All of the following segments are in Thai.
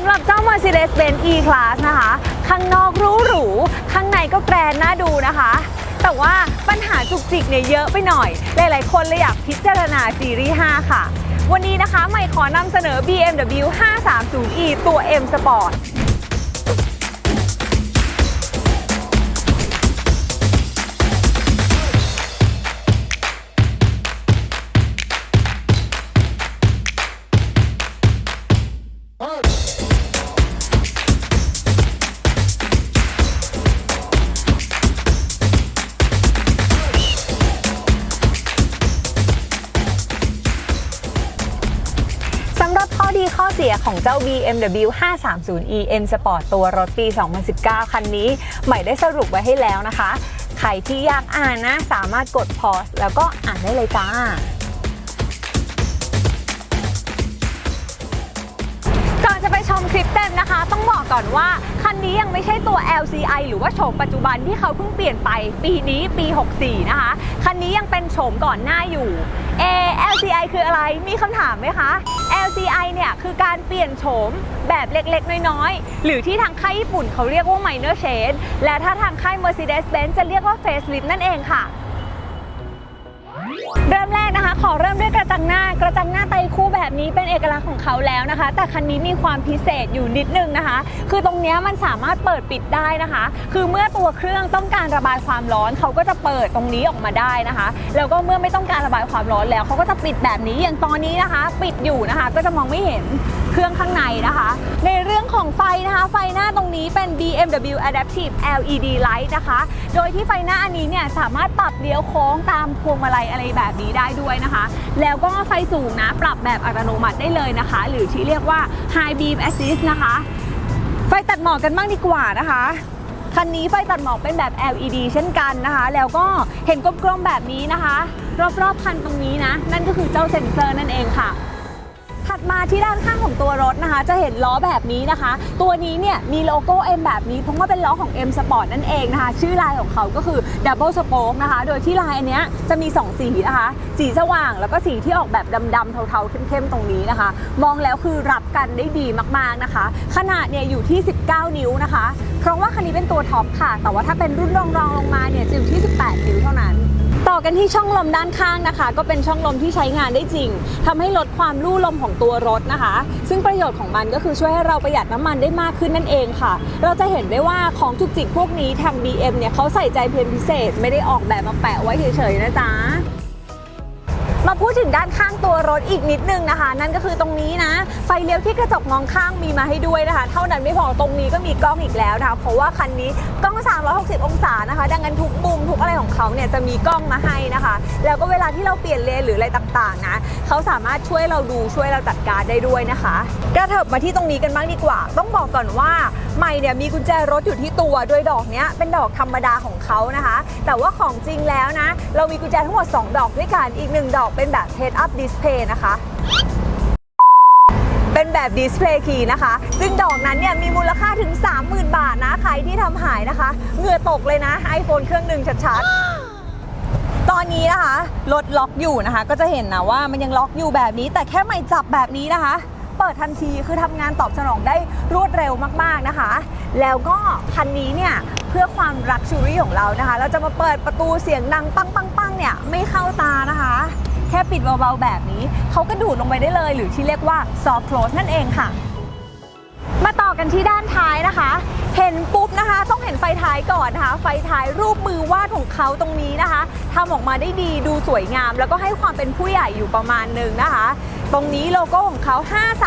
ำหรับเจ้า Mercedes-Benz E-Class นะคะ ข้างนอกรู้หรู ข้างในก็แกรนน่าดูนะคะ แต่ว่าปัญหาจุกจิกเนี่ยเยอะไปหน่อย หลายๆ คนเลยอยากพิจารณาซีรีส์ 5 ค่ะ วันนี้นะคะใหม่ขอนำเสนอ BMW 530e ตัว M Sport เสียของเจ้า BMW 530e M Sport ตัวรถปี 2019 คันนี้ ใหม่ได้สรุปไว้ให้แล้วนะคะ ใครที่อยากอ่านนะ สามารถกดพอสแล้วก็อ่านได้เลยจ้าก่อนจะไปชมคลิปเต็มนะคะ ต้องบอกก่อนว่า คันนี้ยังไม่ใช่ตัว LCI หรือว่าโฉมปัจจุบันที่เขาเพิ่งเปลี่ยนไปปีนี้ปี 64 นะคะ คันนี้ยังเป็นโฉมก่อนหน้าอยู่ เอ LCI คืออะไร มีคำถามไหมคะ LCI เนี่ยคือการเปลี่ยนโฉมแบบเล็กๆ น้อยๆ หรือที่ทางค่ายญี่ปุ่นเขาเรียกว่า minor change และถ้าทางค่าย Mercedes-Benz จะเรียกว่า facelift นั่นเองค่ะ เริ่มแรกนะคะ ขอเริ่มด้วยกระจังหน้ากระจังหน้าไตคู่แบบนี้เป็นเอกลักษณ์ของเขาแล้วนะคะ แต่คันนี้มีความพิเศษอยู่นิดนึงนะคะ คือตรงนี้มันสามารถเปิดปิดได้นะคะ คือเมื่อตัวเครื่องต้องการระบายความร้อนเขาก็จะเปิดตรงนี้ออกมาได้นะคะ แล้วก็เมื่อไม่ต้องการระบายความร้อนแล้วเขาก็จะปิดแบบนี้อย่างตอนนี้นะคะ ปิดอยู่นะคะ ก็จะมองไม่เห็นเครื่องข้างในนะคะ ในเรื่อง ของไฟนะคะ ไฟหน้าตรงนี้เป็น BMW Adaptive LED Light นะคะ โดยที่ไฟหน้าอันนี้เนี่ยสามารถปรับเลี้ยวโค้งตามพวงมาลัยอะไรแบบนี้ได้ด้วยนะคะ แล้วก็ไฟสูงนะ ปรับแบบอัตโนมัติได้เลยนะคะ หรือที่เรียกว่า High Beam Assist นะคะ ไฟตัดหมอกกันบ้างดีกว่านะคะคันนี้ไฟตัดหมอกเป็นแบบ LED เช่นกันนะคะ แล้วก็เห็นกลมๆแบบนี้นะคะ รอบๆคันตรงนี้นะ นั่นก็คือเจ้าเซ็นเซอร์นั่นเองค่ะ มาที่ด้านข้างของตัวรถนะคะ จะเห็นล้อแบบนี้นะคะ ตัวนี้เนี่ยมีโลโก้ M แบบนี้เพราะว่าเป็นล้อของ M Sport นั่นเองนะคะ ชื่อลายของเขาก็คือ Double Spoke นะคะ โดยที่ลายอันเนี้ยจะมี 2 สีนะคะ สีสว่างแล้วก็สีที่ออกแบบดำๆเทาๆเข้มๆตรงนี้นะคะ มองแล้วคือรับกันได้ดีมากๆนะคะ ขนาดเนี่ยอยู่ที่ 19 นิ้วนะคะ เพราะว่าคันนี้เป็นตัวท็อปค่ะ แต่ว่าถ้าเป็นรุ่นรองๆลงมาเนี่ยจะอยู่ที่ 18 นิ้วเท่านั้น ต่อกันที่ช่องลมด้านข้างนะคะ ก็เป็นช่องลมที่ใช้งานได้จริงทำให้ลดความลู่ลมของตัวรถนะคะ ซึ่งประโยชน์ของมันก็คือช่วยให้เราประหยัดน้ำมันได้มากขึ้นนั่นเองค่ะ เราจะเห็นได้ว่าของจุกจิกพวกนี้ทาง BM เนี่ยเขาใส่ใจเพียงพิเศษ ไม่ได้ออกแบบมาแปะไว้เฉยๆนะจ๊ะ มาพูดถึงด้านข้างตัวรถอีกนิดนึงนะคะ นั่นก็คือตรงนี้นะ ไฟเลี้ยวที่กระจกมองข้างมีมาให้ด้วยนะคะ เท่านั้นไม่พอตรงนี้ก็มีกล้องอีกแล้วนะคะ เพราะว่าคันนี้กล้อง 360 องศานะคะ ดังนั้นทุกมุมทุกอะไรของเขาเนี่ยจะมีกล้องมาให้นะคะ แล้วก็เวลาที่เราเปลี่ยนเลนหรืออะไรต่างๆนะเขาสามารถช่วยเราดูช่วยเราจัดการได้ด้วยนะคะกระเถิบมาที่ตรงนี้กันบ้างดีกว่า ต้องบอกก่อนว่าใหม่เนี่ยมีกุญแจรถอยู่ที่ตัวโดยดอกเนี้ยเป็นดอกธรรมดาของเขานะคะ แต่ว่าของจริงแล้วนะ เรามีกุญแจทั้งหมด 2 ดอกด้วยกันอีก 1 ดอกเป็นแบบ head up display นะคะ เป็นแบบดิสเพลย์คีย์นะคะ ซึ่งดอกนั้นเนี่ยมีมูลค่าถึง 30,000 บาทนะ ใครที่ทำหายนะคะ เหงื่อตกเลยนะ iPhone เครื่องหนึ่งชัดๆตอนนี้นะคะรถล็อกอยู่นะคะ ก็จะเห็นนะว่ามันยังล็อกอยู่แบบนี้ แต่แค่ไม่จับแบบนี้นะคะ เปิดทันทีคือทำงานตอบสนองได้รวดเร็วมากๆนะคะ แล้วก็คันนี้เนี่ยเพื่อความรักชูรี่ของเรานะคะ เราจะมาเปิดประตูเสียงดังปังปังปังเนี่ยไม่เข้าตานะคะ แค่ปิดเบาๆแบบนี้ เขาก็ดูดลงไปได้เลย หรือที่เรียกว่า soft close นั่นเองค่ะ มาต่อกันที่ด้านท้ายนะคะ เห็นปุ๊บนะคะ ต้องเห็นไฟท้ายก่อนนะคะ ไฟท้ายรูปมือวาดของเขาตรงนี้นะคะทำออกมาได้ดีดูสวยงาม แล้วก็ให้ความเป็นผู้ใหญ่อยู่ประมาณหนึ่งนะคะตรงนี้โลโก้ของเขา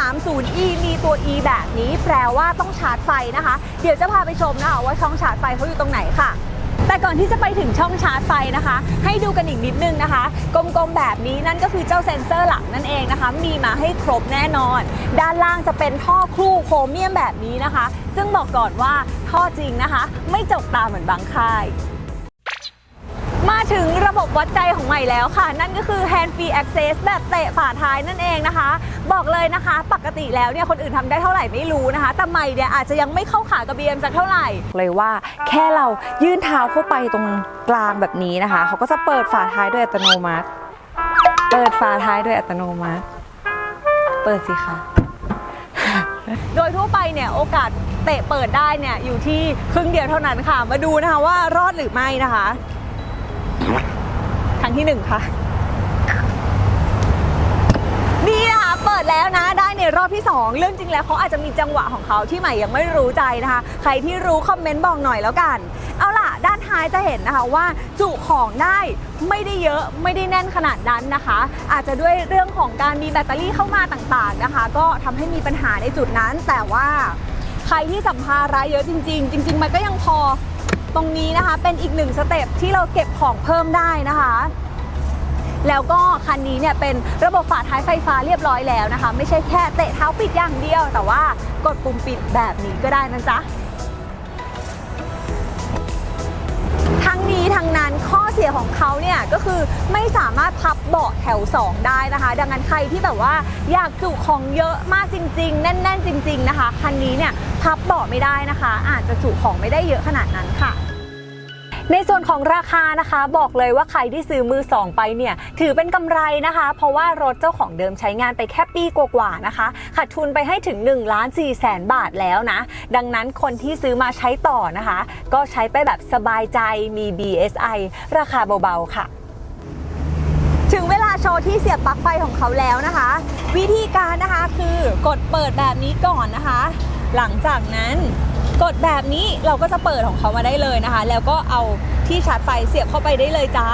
530e มีตัว e แบบนี้แปลว่าต้องชาร์จไฟนะคะ เดี๋ยวจะพาไปชมนะคะว่าช่องชาร์จไฟเขาอยู่ตรงไหนค่ะ แต่ก่อนที่จะไปถึงช่องชาร์จไฟนะคะ ให้ดูกันอีกนิดนึงนะคะ กลมๆแบบนี้นั่นก็คือเจ้าเซ็นเซอร์หลังนั่นเองนะคะ มีมาให้ครบแน่นอน ด้านล่างจะเป็นท่อคลู่โครเมียมแบบนี้นะคะ ซึ่งบอกก่อนว่าท่อจริงนะคะ ไม่จกตาเหมือนบางค่าย ถึงระบบวัดใจของใหม่แล้วค่ะ นั่นก็คือ hand free access แบบเตะฝาท้ายนั่นเองนะคะ บอกเลยนะคะ ปกติแล้วเนี่ยคนอื่นทำได้เท่าไหร่ไม่รู้นะคะ แต่ใหม่เนี่ยอาจจะยังไม่เข้าขากับ BM สักเท่าไหร่ เลยว่าแค่เรายื่นเท้าเข้าไปตรงกลางแบบนี้นะคะ เขาก็จะเปิดฝาท้ายด้วยอัตโนมัติ เปิดฝาท้ายด้วยอัตโนมัติ เปิดสิคะโดยทั่วไปเนี่ยโอกาสเตะเปิดได้เนี่ยอยู่ที่ครึ่งเดียวเท่านั้นค่ะ มาดูนะคะว่ารอดหรือไม่นะคะ ครั้งที่หนึ่งค่ะ นี่นะคะ เปิดแล้วนะ ได้ในรอบที่ 2 เรื่องจริงแล้วเขาอาจจะมีจังหวะของเขาที่ใหม่ยังไม่รู้ใจนะคะ ใครที่รู้คอมเมนต์บอกหน่อยแล้วกัน เอาล่ะ ด้านท้ายจะเห็นนะคะว่าจุของได้ไม่ได้เยอะไม่ได้แน่นขนาดนั้นนะคะ อาจจะด้วยเรื่องของการมีแบตเตอรี่เข้ามาต่างๆนะคะ ก็ทำให้มีปัญหาในจุดนั้นแต่ว่าใครที่สัมภาระเยอะจริง ๆ จริง ๆ มันก็ยังพอ ตรงนี้นะคะเป็นอีกหนึ่งสเต็ปที่เราเก็บของเพิ่มได้นะคะ แล้วก็คันนี้เนี่ยเป็นระบบฝาท้ายไฟฟ้าเรียบร้อยแล้วนะคะ ไม่ใช่แค่เตะเท้าปิดอย่างเดียว แต่ว่ากดปุ่มปิดแบบนี้ก็ได้นะจ๊ะ สียของเขาเนี่ยก็คือไม่สามารถพับเบาะแถว 2 ได้นะคะ ดังนั้นใครที่แบบว่าอยากจุของเยอะมากจริง ๆ แน่น ๆ จริง ๆ นะคะ คันนี้เนี่ยพับเบาะไม่ได้นะคะ อาจจะจุของไม่ได้เยอะขนาดนั้นค่ะ ในส่วนของราคานะคะบอกเลยว่าใครที่ซื้อมือสองไปเนี่ยถือเป็นกำไรนะคะ เพราะว่ารถเจ้าของเดิมใช้งานไปแค่ปีกว่าๆนะคะขาดทุนไปให้ถึง1ล้าน4แสนบาทแล้วนะ ดังนั้นคนที่ซื้อมาใช้ต่อนะคะ ก็ใช้ไปแบบสบายใจมี BSI ราคาเบาๆค่ะถึงเวลาโชว์ที่เสียบปลั๊กไฟของเขาแล้วนะคะ วิธีการนะคะคือกดเปิดแบบนี้ก่อนนะคะ หลังจากนั้น กดแบบนี้เราก็จะเปิดของเขามาได้เลยนะคะ แล้วก็เอาที่ชาร์จไฟเสียบเข้าไปได้เลยจ้า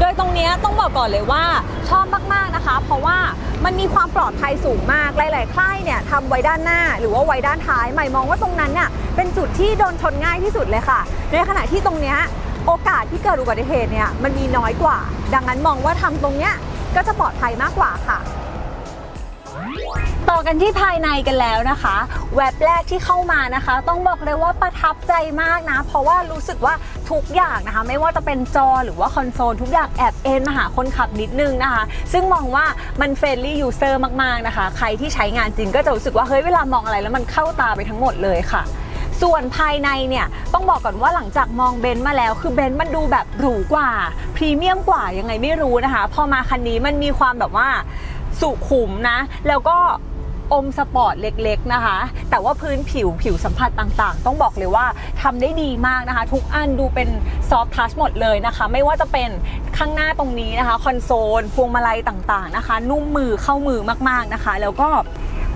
โดยตรงเนี้ยต้องบอกก่อนเลยว่าชอบมากๆนะคะ เพราะว่ามันมีความปลอดภัยสูงมาก หลายๆค่ายเนี่ยทำไว้ด้านหน้า หรือว่าไว้ด้านท้าย ใหม่มองว่าตรงนั้นเนี่ยเป็นจุดที่โดนชนง่ายที่สุดเลยค่ะ ในขณะที่ตรงเนี้ยโอกาสที่เกิดอุบัติเหตุเนี่ยมันมีน้อยกว่า ดังนั้นมองว่าทำตรงเนี้ยก็จะปลอดภัยมากกว่าค่ะ ต่อกันที่ภายในกันแล้วนะคะ แว็บแรกที่เข้ามานะคะ ต้องบอกเลยว่าประทับใจมากนะ เพราะว่ารู้สึกว่าทุกอย่างนะคะ ไม่ว่าจะเป็นจอหรือว่าคอนโซลทุกอย่างแอบเอ็นมาหาคนขับนิดนึงนะคะ ซึ่งมองว่ามันเฟรนลี่ยูเซอร์มากๆนะคะ ใครที่ใช้งานจริงก็จะรู้สึกว่าเฮ้ยเวลามองอะไรแล้วมันเข้าตาไปทั้งหมดเลยค่ะส่วนภายในเนี่ยต้องบอกก่อนว่าหลังจากมองเบนซ์มาแล้วคือเบนซ์มันดูแบบหรูกว่า พรีเมียมกว่ายังไงไม่รู้นะคะ พอมาคันนี้มันมีความแบบว่า สุขุมนะ แล้วก็อมสปอร์ตเล็กๆนะคะ แต่ว่าพื้นผิวผิวสัมผัสต่างๆ ต้องบอกเลยว่าทำได้ดีมากนะคะ ทุกอันดูเป็นซอฟทัชหมดเลยนะคะ ไม่ว่าจะเป็นข้างหน้าตรงนี้นะคะ คอนโซล พวงมาลัยต่างๆนะคะ นุ่มมือเข้ามือมากๆนะคะ แล้วก็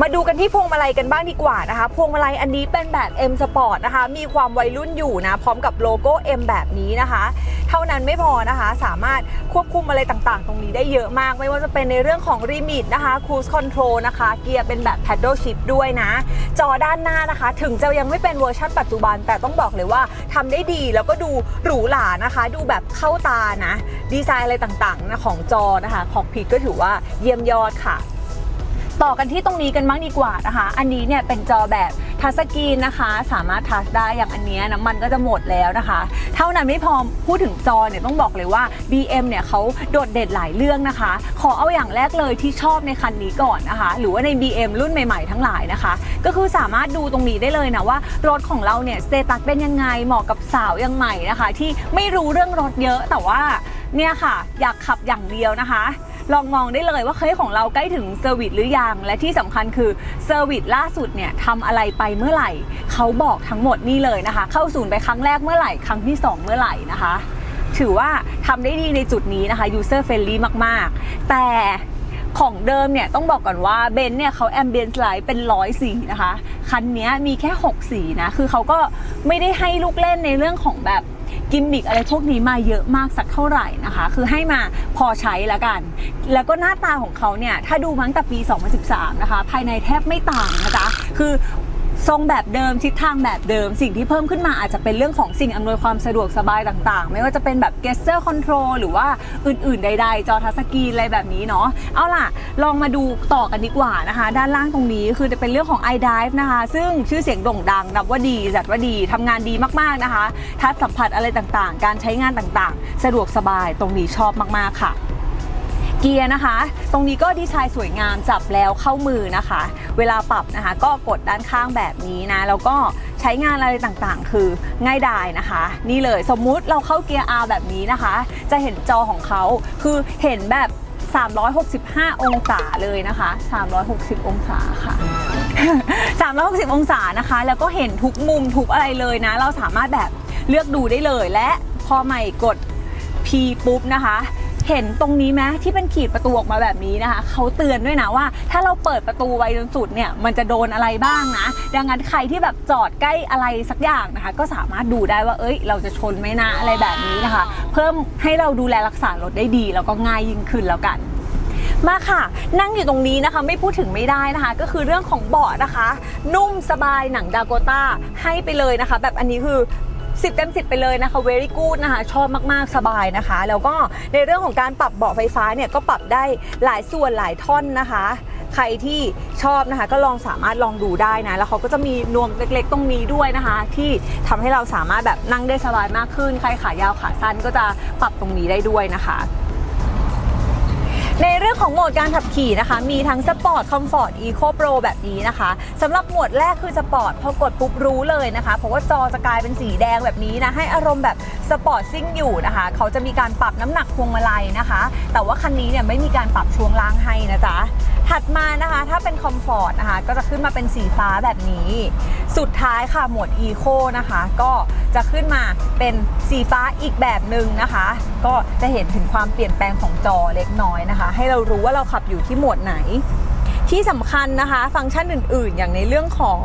มาดูกันที่พวงมาลัยกันบ้างดีกว่านะคะ พวงมาลัยอันนี้เป็นแบบ M Sport นะคะ มีความวัยรุ่นอยู่นะ พร้อมกับโลโก้ M แบบนี้นะคะ เท่านั้นไม่พอนะคะ สามารถควบคุมอะไรต่างๆ ตรงนี้ได้เยอะมาก ไม่ว่าจะเป็นในเรื่องของ Remit นะคะ Cruise Control นะคะ เกียร์เป็นแบบ Paddle Shift ด้วยนะ จอด้านหน้านะคะ ถึงจะยังไม่เป็นเวอร์ชันปัจจุบัน แต่ต้องบอกเลยว่าทำได้ดีแล้วก็ดูหรูหรานะคะ ดูแบบเข้าตานะ ดีไซน์อะไรต่างๆนะของจอนะคะ ของพีก็ถือว่าเยี่ยมยอดค่ะ ต่อกันที่ตรงนี้กันบ้างดีกว่านะคะ อันนี้เนี่ยเป็นจอแบบทัชสกรีนนะคะ สามารถทัชได้อย่างอันนี้น้ำมันก็จะหมดแล้วนะคะ เท่านั้นไม่พอพูดถึงจอเนี่ยต้องบอกเลยว่า BM เนี่ยเขาโดดเด่นหลายเรื่องนะคะ ขอเอาอย่างแรกเลยที่ชอบในคันนี้ก่อนนะคะ หรือว่าใน BM รุ่นใหม่ๆทั้งหลายนะคะ ก็คือสามารถดูตรงนี้ได้เลยนะว่ารถของเราเนี่ยสเตตัสเป็นยังไงเหมาะกับสาวยังใหม่นะคะ ที่ไม่รู้เรื่องรถเยอะแต่ว่าเนี่ยค่ะ อยากขับอย่างเดียวนะคะ ลองมองได้เลยว่าเฮ้ยของเราใกล้ถึงเซอร์วิสหรือยัง และที่สำคัญคือเซอร์วิสล่าสุดเนี่ยทำอะไรไปเมื่อไหร่ เขาบอกทั้งหมดนี่เลยนะคะ เข้าศูนย์ไปครั้งแรกเมื่อไหร่ ครั้งที่ 2 เมื่อไหร่นะคะ ถือว่าทำได้ดีในจุดนี้นะคะ user friendly มาก ๆ แต่ ของเดิมเนี่ยต้องบอกก่อนว่าเบนซ์เนี่ยเขาแอมเบียนสไลด์เป็นร้อยสีนะคะ คันนี้มีแค่ 6 สีนะ คือเขาก็ไม่ได้ให้ลูกเล่นในเรื่องของแบบกิมมิกอะไรพวกนี้มาเยอะมากสักเท่าไหร่นะคะ คือให้มาพอใช้แล้วกัน แล้วก็หน้าตาของเขาเนี่ย ถ้าดูมาตั้งแต่ปี 2013 นะคะ ภายในแทบไม่ต่างนะจ๊ะ คือ ทรงแบบเดิมทิศทางแบบเดิม สิ่งที่เพิ่มขึ้นมาอาจจะเป็นเรื่องของสิ่งอำนวยความสะดวกสบายต่างๆ ไม่ว่าจะเป็นแบบ gesture control หรือว่าอื่นๆ ใด ๆ จอทัชสกรีนอะไรแบบนี้เนาะเอาล่ะ ลองมาดูต่อกันดีกว่านะคะ ด้านล่างตรงนี้คือจะเป็นเรื่องของ iDrive นะคะ ซึ่งชื่อเสียงโด่งดังนับว่าดีจัดว่าดีทำงานดีมากๆนะคะ ทัชสัมผัสอะไรต่างๆ การใช้งานต่างๆ สะดวกสบายตรงนี้ชอบมากๆค่ะ เกียร์นะคะ ตรงนี้ก็ดีไซน์สวยงามจับแล้วเข้ามือนะคะ เวลาปรับนะคะ ก็กดด้านข้างแบบนี้นะ แล้วก็ใช้งานอะไรต่างๆ คือง่ายดายนะคะ นี่เลยสมมุติเราเข้าเกียร์ R แบบนี้นะคะ จะเห็นจอของเขาคือเห็นแบบ 365 องศาเลยนะคะ 360 องศาค่ะ360 องศานะคะ แล้วก็เห็นทุกมุมทุกอะไรเลยนะ เราสามารถแบบเลือกดูได้เลยและพอใหม่กด P ปุ๊บนะคะ เห็นตรงนี้ไหมที่เป็นขีดประตูออกมาแบบนี้นะคะเขาเตือนด้วยนะว่า ถ้าเราเปิดประตูไว้จนสุดเนี่ยมันจะโดนอะไรบ้างนะ ดังนั้นใครที่แบบจอดใกล้อะไรสักอย่างนะคะ ก็สามารถดูได้ว่าเอ้ย เราจะชนไหมนะอะไรแบบนี้นะคะ เพิ่มให้เราดูแลรักษารถได้ดี แล้วก็ง่ายยิ่งขึ้นแล้วกันมาค่ะ นั่งอยู่ตรงนี้นะคะไม่พูดถึงไม่ได้นะคะ ก็คือเรื่องของเบาะนะคะ นุ่มสบายหนังดาโกต้าให้ไปเลยนะคะ แบบอันนี้คือ 10 เต็ม 10 ไปเลยนะคะ very good นะคะ ชอบมากๆ สบายนะคะ แล้วก็ในเรื่องของการปรับเบาะไฟฟ้าเนี่ยก็ปรับได้หลายส่วนหลายท่อนนะคะ ใครที่ชอบนะคะ ก็ลองสามารถลองดูได้นะ แล้วเขาก็จะมีนวมเล็กๆ ตรงนี้ด้วยนะคะ ที่ทำให้เราสามารถแบบนั่งได้สบายมากขึ้น ใครขายาวขาสั้นก็จะปรับตรงนี้ได้ด้วยนะคะ ในเรื่องของโหมดการขับขี่นะคะ มีทั้งสปอร์ตคอมฟอร์ตอีโคโปรแบบนี้นะคะสำหรับโหมดแรกคือสปอร์ตพอกดปุ๊บรู้เลยนะคะเพราะว่าจอจะกลายเป็นสีแดงแบบนี้นะให้อารมณ์แบบสปอร์ตซิ่งอยู่นะคะ เขาจะมีการปรับน้ำหนักพวงมาลัยนะคะ แต่ว่าคันนี้เนี่ยไม่มีการปรับช่วงล่างให้นะจ๊ะถัดมานะคะถ้าเป็นคอมฟอร์ตนะคะก็จะขึ้นมาเป็นสีฟ้าแบบนี้ สุดท้ายค่ะโหมดอีโคนะคะ ก็จะขึ้นมาเป็นสีฟ้าอีกแบบหนึ่งนะคะ ก็จะเห็นถึงความเปลี่ยนแปลงของจอเล็กน้อยนะคะให้เรารู้ว่าเราขับอยู่ที่โหมดไหน ที่สำคัญนะคะ ฟังก์ชันอื่น ๆ อย่างในเรื่องของ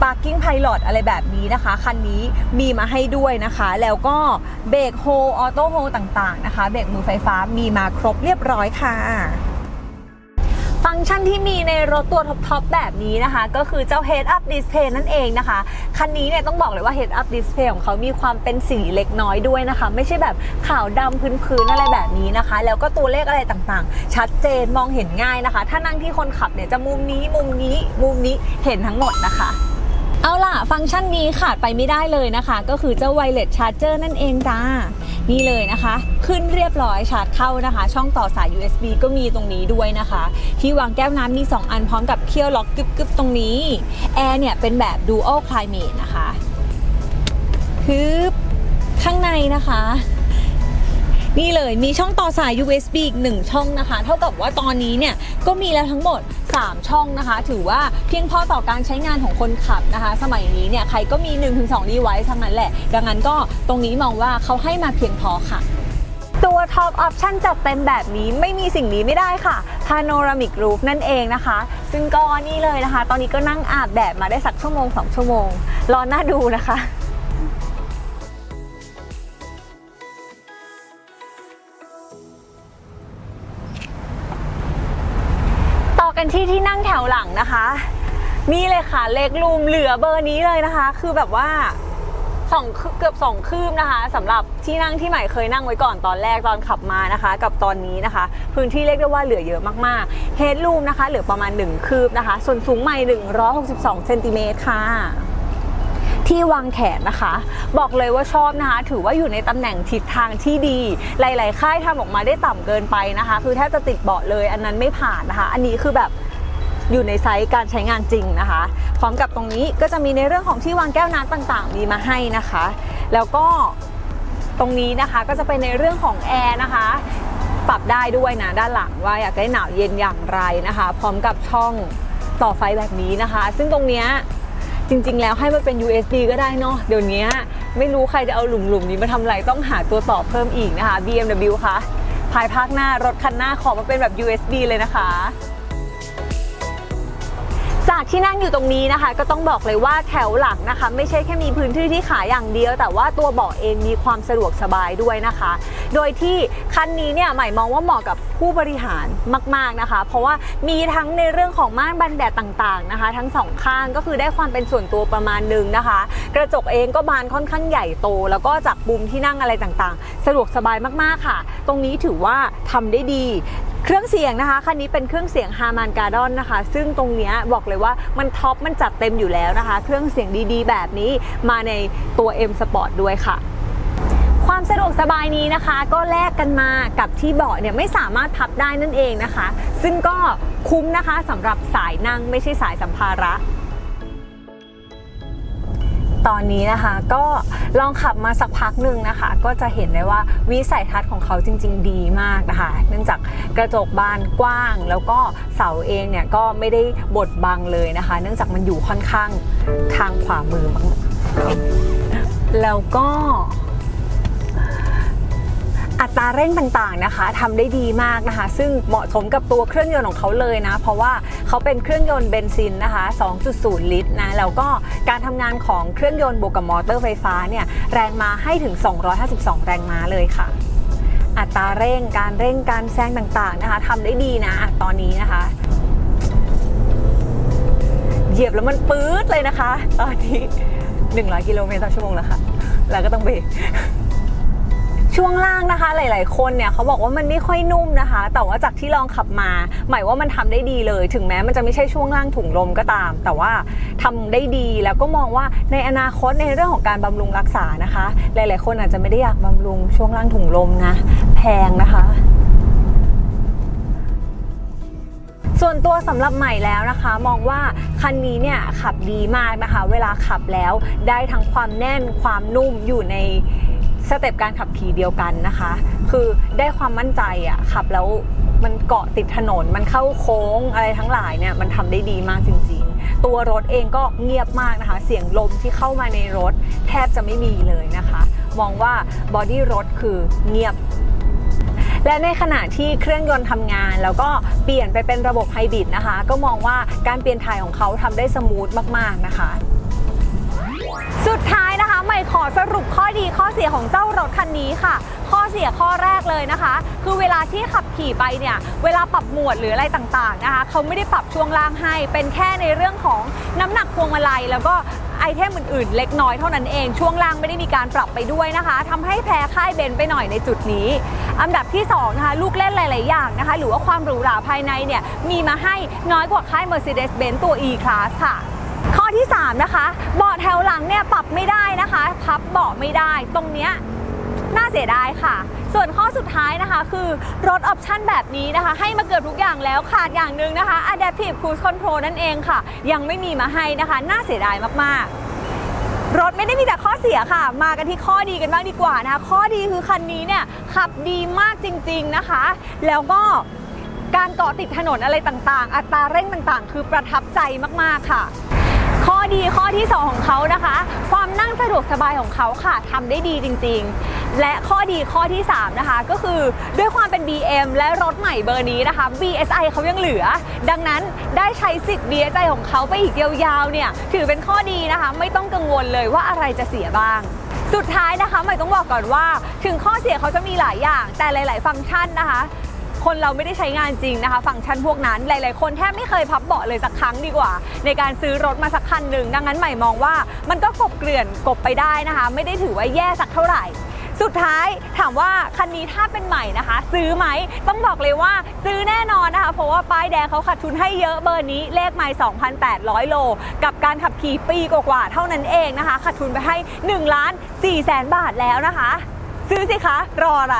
Parking Pilot อะไรแบบนี้นะคะ คันนี้มีมาให้ด้วยนะคะ แล้วก็เบรกโฮออโต้โฮต่าง ๆ นะคะ เบรกมือไฟฟ้ามีมาครบเรียบร้อยค่ะ ฟังก์ชันที่มีในรถตัวท็อปๆแบบนี้นะคะ ก็คือเจ้า Head Up Display นั่นเองนะคะ คันนี้เนี่ยต้องบอกเลยว่า Head Up Display ของเขามีความเป็นสีเล็กน้อยด้วยนะคะ ไม่ใช่แบบขาวดำพื้นๆอะไรแบบนี้นะคะ แล้วก็ตัวเลขอะไรต่างๆ ชัดเจนมองเห็นง่ายนะคะ ถ้านั่งที่คนขับเนี่ยจะมุมนี้มุมนี้มุมนี้เห็นทั้งหมดนะคะเอาล่ะ ฟังก์ชันนี้ขาดไปไม่ได้เลยนะคะ ก็คือเจ้า Wireless Charger นั่นเองจ้า นี่เลยนะคะ ขึ้นเรียบร้อยชาร์จเข้านะคะ ช่องต่อสาย USB ก็มีตรงนี้ด้วยนะคะ ที่วางแก้วน้ำมี 2 อันพร้อมกับเคี่ยวล็อกกึบๆตรงนี้แอร์เนี่ยเป็นแบบ Dual Climate นะคะฮึบข้างในนะคะ นี่เลยมีช่องต่อสาย USB อีกหนึ่งช่องนะคะ เท่ากับว่าตอนนี้เนี่ยก็มีแล้วทั้งหมด 3 ช่องนะคะ ถือว่าเพียงพอต่อการใช้งานของคนขับนะคะ สมัยนี้เนี่ยใครก็มี 1-2 ดีไวซ์ทั้งนั้นแหละ ดังนั้นก็ตรงนี้มองว่าเขาให้มาเพียงพอค่ะตัวท็อปออปชั่นจัดเต็มแบบนี้ไม่มีสิ่งนี้ไม่ได้ค่ะ Panoramic Roof นั่นเองนะคะ ซึ่งก็นี่เลยนะคะ ตอนนี้ก็นั่งอาบแดดมาได้สักชั่วโมง 2 ชั่วโมง รอหน้าดูนะคะ ถวหลังนะคะนี่เลยค่ะเล็กรูมเหลือเบอร์นี้เลยนะคะ คือแบบว่าสองเกือบสองคืบนะคะสำหรับที่นั่งที่ใหม่เคยนั่งไว้ก่อนตอนแรกตอนขับมานะคะ กับตอนนี้นะคะ พื้นที่เรียกได้ว่าเหลือเยอะมากๆเฮดรูมนะคะเหลือประมาณ 1 คืบนะคะ ส่วนสูงใหม่ 162เซนติเมตรค่ะที่วางแขนนะคะ บอกเลยว่าชอบนะคะ ถือว่าอยู่ในตำแหน่งทิศทางที่ดี หลาย ๆ ค่ายทำออกมาได้ต่ำเกินไปนะคะ คือแทบจะติดเบาะเลย อันนั้นไม่ผ่านนะคะ อันนี้คือแบบ อยู่ในไซส์การใช้งานจริงนะคะ พร้อมกับตรงนี้ก็จะมีในเรื่องของที่วางแก้วน้ำต่างๆ มีมาให้นะคะ แล้วก็ตรงนี้นะคะก็จะเป็นในเรื่องของแอร์นะคะปรับได้ด้วยนะด้านหลังว่าอยากได้หนาวเย็นอย่างไรนะคะ พร้อมกับช่องต่อไฟแบบนี้นะคะ ซึ่งตรงเนี้ยจริง ๆ แล้วให้มันเป็น USB ก็ได้เนาะเดี๋ยวนี้ไม่รู้ใครจะเอาหลุมๆนี้มาทำอะไรต้องหาตัวต่อเพิ่มอีกนะคะ BMW คะภายภาคหน้ารถคันหน้าขอมาเป็นแบบ USB เลยนะคะ จากที่นั่งอยู่ตรงนี้นะคะ ก็ต้องบอกเลยว่าแถวหลังนะคะ ไม่ใช่แค่มีพื้นที่ที่ขายอย่างเดียว แต่ว่าตัวเบาะเองมีความสะดวกสบายด้วยนะคะ โดยที่คันนี้เนี่ยใหม่มองว่าเหมาะกับผู้บริหารมาก ๆนะคะ เพราะว่ามีทั้งในเรื่องของม่านบันแดดต่างๆนะคะ ทั้งสองข้างก็คือได้ความเป็นส่วนตัวประมาณหนึงนะคะ กระจกเองก็บานค่อนข้างใหญ่โต แล้วก็จากมุมที่นั่งอะไรต่างๆ สะดวกสบายมากๆค่ะ ตรงนี้ถือว่าทำได้ดีเครื่องเสียงนะคะคันนี้เป็นเครื่องเสียง Harman Kardon นะคะ ซึ่งตรงเนี้ยบอกเลยว่ามันท็อปมันจัดเต็มอยู่แล้วนะคะ เครื่องเสียงดีๆ แบบนี้มาในตัว M Sport ด้วยค่ะ ความสะดวกสบายนี้นะคะ ก็แลกกันมากับที่เบาะเนี่ยไม่สามารถพับได้นั่นเองนะคะ ซึ่งก็คุ้มนะคะสำหรับสายนั่งไม่ใช่สายสัมภาระตอนนี้นะคะก็ลองขับมาสักพักหนึ่งนะคะ ก็จะเห็นได้ว่าวิสัยทัศน์ของเขาจริง ๆ ดีมากนะคะ เนื่องจากกระจกบานกว้าง แล้วก็เสาเองเนี่ยก็ไม่ได้บดบังเลยนะคะ เนื่องจากมันอยู่ค่อนข้างทางขวามือมั้งแล้วก็ อัตราเร่งต่างๆนะคะทำได้ดีมากนะคะ ซึ่งเหมาะสมกับตัวเครื่องยนต์ของเขาเลยนะ เพราะว่าเขาเป็นเครื่องยนต์เบนซินนะคะ 2.0 ลิตรนะ แล้วก็การทำงานของเครื่องยนต์บวกกับมอเตอร์ไฟฟ้าเนี่ยแรงมาให้ถึง 252 แรงม้าเลยค่ะอัตราเร่งการเร่งการแซงต่างๆนะคะทำได้ดีนะอะตอนนี้นะคะ เหยียบแล้วมันปื๊ดเลยนะคะ ตอนนี้ 100 กิโลเมตรต่อชั่วโมงแล้วค่ะ แล้วก็ต้องเบรก ช่วงล่างนะคะหลาย ๆ คนเนี่ยเขาบอกว่ามันไม่ค่อยนุ่มนะคะ แต่ว่าจากที่ลองขับมา หมายว่ามันทำได้ดีเลย ถึงแม้มันจะไม่ใช่ช่วงล่างถุงลมก็ตาม แต่ว่าทำได้ดีแล้วก็มองว่าในอนาคตในเรื่องของการบำรุงรักษานะคะ หลาย ๆ คนอาจจะไม่ได้อยากบำรุงช่วงล่างถุงลมนะ แพงนะคะส่วนตัวสำหรับใหม่แล้วนะคะ มองว่าคันนี้เนี่ยขับดีมากนะคะ เวลาขับแล้วได้ทั้งความแน่นความนุ่มอยู่ใน สเต็ปการขับขี่เดียวกันนะคะ คือได้ความมั่นใจอะขับแล้วมันเกาะติดถนน มันเข้าโค้งอะไรทั้งหลายเนี่ยมันทำได้ดีมากจริง ๆ ตัวรถเองก็เงียบมากนะคะ เสียงลมที่เข้ามาในรถแทบจะไม่มีเลยนะคะ มองว่าบอดี้รถคือเงียบและในขณะที่เครื่องยนต์ทำงาน แล้วก็เปลี่ยนไปเป็นระบบไฮบริดนะคะ ก็มองว่าการเปลี่ยนถ่ายของเขาทำได้สมูทมาก ๆ นะคะ สุดท้ายนะคะ ขอสรุปข้อดีข้อเสียของเจ้ารถคันนี้ค่ะ ข้อเสียข้อแรกเลยนะคะ คือเวลาที่ขับขี่ไปเนี่ย เวลาปรับหมวดหรืออะไรต่างๆนะคะ เขาไม่ได้ปรับช่วงล่างให้ เป็นแค่ในเรื่องของน้ำหนักพวงมาลัยแล้วก็ไอเทมอื่นๆ เล็กน้อยเท่านั้นเอง ช่วงล่างไม่ได้มีการปรับไปด้วยนะคะทำให้แพ้ค่ายเบนซ์ไปหน่อยในจุดนี้ อันดับที่สองนะคะลูกเล่นหลาย ๆ อย่างนะคะ หรือว่าความหรูหราภายในเนี่ยมีมาให้น้อยกว่าค่าย Mercedes-Benz ตัว E-Class ค่ะ ที่ 3 นะคะ เบาะแถวหลังเนี่ยปรับไม่ได้นะคะพับเบาะไม่ได้ ตรงเนี้ยน่าเสียดายค่ะ ส่วนข้อสุดท้ายนะคะ คือรถออปชั่นแบบนี้นะคะ ให้มาเกือบทุกอย่างแล้วขาดอย่างหนึ่งนะคะ Adaptive Cruise Control นั่นเองค่ะ ยังไม่มีมาให้นะคะ น่าเสียดายมากๆรถไม่ได้มีแต่ข้อเสียค่ะ มากันที่ข้อดีกันบ้างดีกว่านะคะ ข้อดีคือคันนี้เนี่ยขับดีมากจริง ๆนะคะ แล้วก็การเกาะติดถนนอะไรต่างๆ อัตราเร่งต่างๆ คือประทับใจมากๆค่ะ ดีข้อที่ 2 ของเขานะคะ ความนั่งสะดวกสบายของเขาค่ะทำได้ดีจริง ๆ และข้อดีข้อที่ 3 นะคะ ก็คือด้วยความเป็น BM และรถใหม่เบอร์นี้นะคะ BSI เขายังเหลือ ดังนั้นได้ใช้สิทธิ์ BSI ของเขาไปอีกยาวๆเนี่ยถือเป็นข้อดีนะคะ ไม่ต้องกังวลเลยว่าอะไรจะเสียบ้างสุดท้ายนะคะใหม่ต้องบอกก่อนว่า ถึงข้อเสียเขาจะมีหลายอย่าง แต่หลาย ๆ ฟังก์ชันนะคะ คนเราไม่ได้ใช้งานจริงนะคะ ฟังก์ชันพวกนั้นหลาย ๆ คนแทบไม่เคยพับเบาะเลยสักครั้งดีกว่า ในการซื้อรถมาสักคันหนึ่งดังนั้นใหม่มองว่ามันก็กบเกลื่อนกบไปได้นะคะ ไม่ได้ถือว่าแย่สักเท่าไหร่สุดท้ายถามว่าคันนี้ถ้าเป็นใหม่นะคะ ซื้อไหมต้องบอกเลยว่าซื้อแน่นอนนะคะ เพราะว่าป้ายแดงเขาขาดทุนให้เยอะเบอร์นี้เลขไม่2,800 โล กับการขับขี่ปีกว่าๆเท่านั้นเองนะคะขาดทุนไปให้1ล้าน4แสนบาทแล้วนะคะ ซื้อสิคะรออะไร